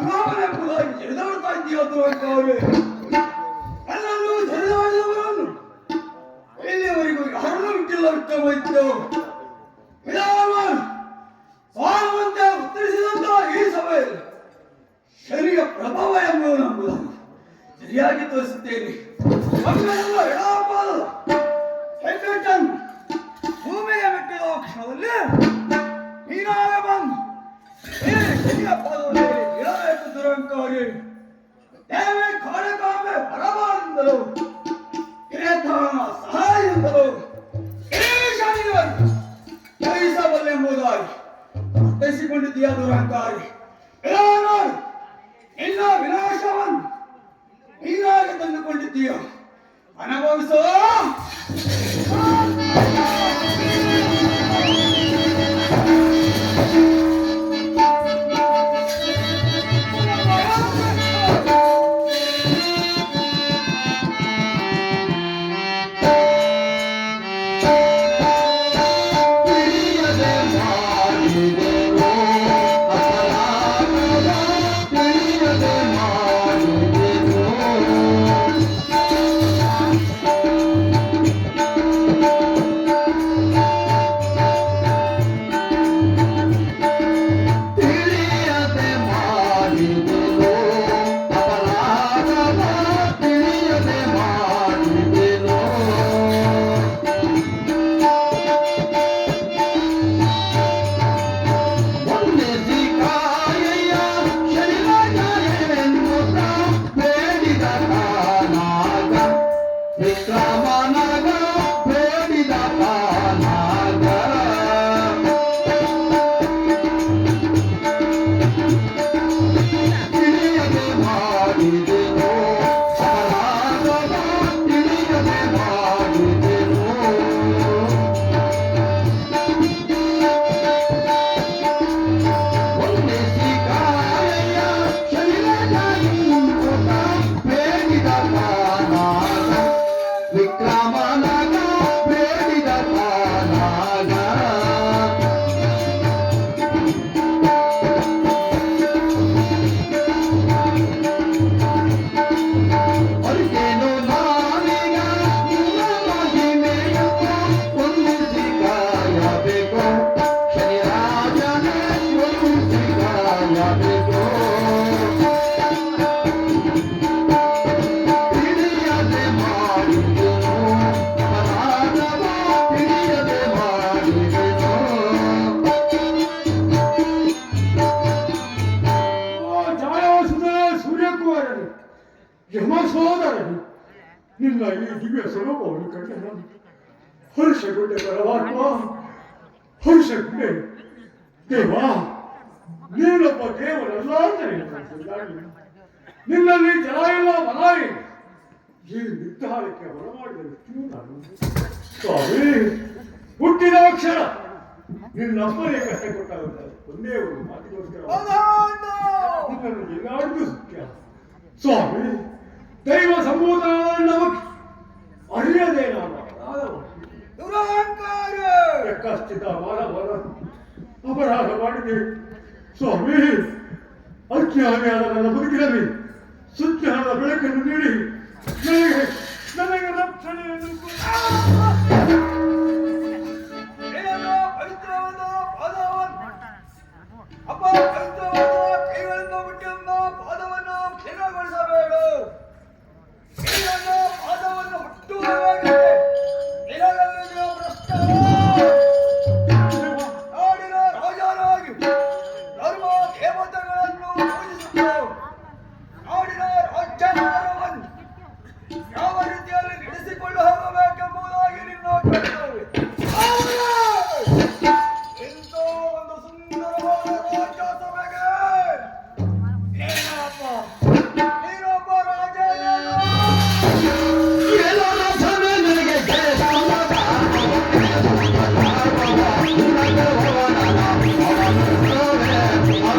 ನೀಚ ಗುಲಾಮನೆಂಬುದಾಗಿ ಜರಿದಾಡ್ತಾ ಇದೆಯೋ ಅವರು ಎಲ್ಲರೂ ಜರಿದಾಡಿದವರನ್ನು ಇಲ್ಲಿಯವರೆಗೂ ಯಾರನ್ನೂ ಬಿಟ್ಟಿಲ್ಲ ಬಿಟ್ಟು ವಿಧಾನ ಸ್ವಾಮಂತೆ ಉತ್ತರಿಸಿದಂತ ಈ ಸಭೆಯಲ್ಲಿ ಶರೀರ ಪ್ರಭಾವ ಎಂಬುದು ನಂಬುದನ್ನು ಸರಿಯಾಗಿ ತೋರಿಸುತ್ತೇನೆ. ಕಿರೇತಾಣ ಸಹಾಯದಿಂದಲೂ ಈಶಾನಿಯವರು ಜಯಿಸಬಲ್ಲೆಂಬುದಾಗಿ ಅರ್ಥೈಸಿಕೊಂಡಿದ್ದೀಯ ದುರಂಕಾರಿ ವಿಧಾನ ಇಲ್ಲ ವಿನಾಶವನ್ನು ನೀನಾಗಿ ತಂದುಕೊಂಡಿದ್ದೀಯ ಅನುಭವಿಸೋ ಈ ದಿವ್ಯ ಸ್ವರೂಪವನ್ನು ಕಂಡ ನಾನು ಹರ್ಷಗೊಂಡೆ ಪರಮಾತ್ಮ ಹರ್ಷಗೊಂಡೆ ದೇವ ನೀನೊಬ್ಬ ದೇವರಲ್ಲ ಅಂತ ನೀನು ನಿನ್ನಲ್ಲಿ ಜಲ ಇಲ್ಲ ಬಲ ಇಲ್ಲ. ಈ ನಿರ್ಧಾರಕ್ಕೆ ಹೊರಮಾಡಿದ ವ್ಯಕ್ತಿಯು ನಾನು. ಸ್ವಾಮಿ ಹುಟ್ಟಿದ ಕ್ಷಣ ನಿನ್ನಪ್ಪನೇ ಕಷ್ಟ ಕೊಟ್ಟಾಗ ಒಂದೇ ಒಂದು ಮಾತಿಗೋಸ್ಕರ ನಿನ್ನನ್ನು ಎಲ್ಲಾರ್ಗೂ ಸತ್ಯ. ಸ್ವಾಮಿ ದೈವ ಸಂಬೋಧನ ನಮಗೆ ಅರಿಯದೆ ನಾನು ಅಪರಾಧ ಮಾಡಿದೆ. ದುರಂಕಾರ ಕಷ್ಟಿತ ಮಾನವರ ಅಪರಾಧ ಮಾಡಿದೆ ಸ್ವಾಮಿ ಅಜ್ಞಾನಿಯಾದ ನನ್ನ ಬದುಕಿನಲ್ಲಿ ಸುಜ್ಞಾನದ ಬೆಳಕನ್ನು ನೀಡಿ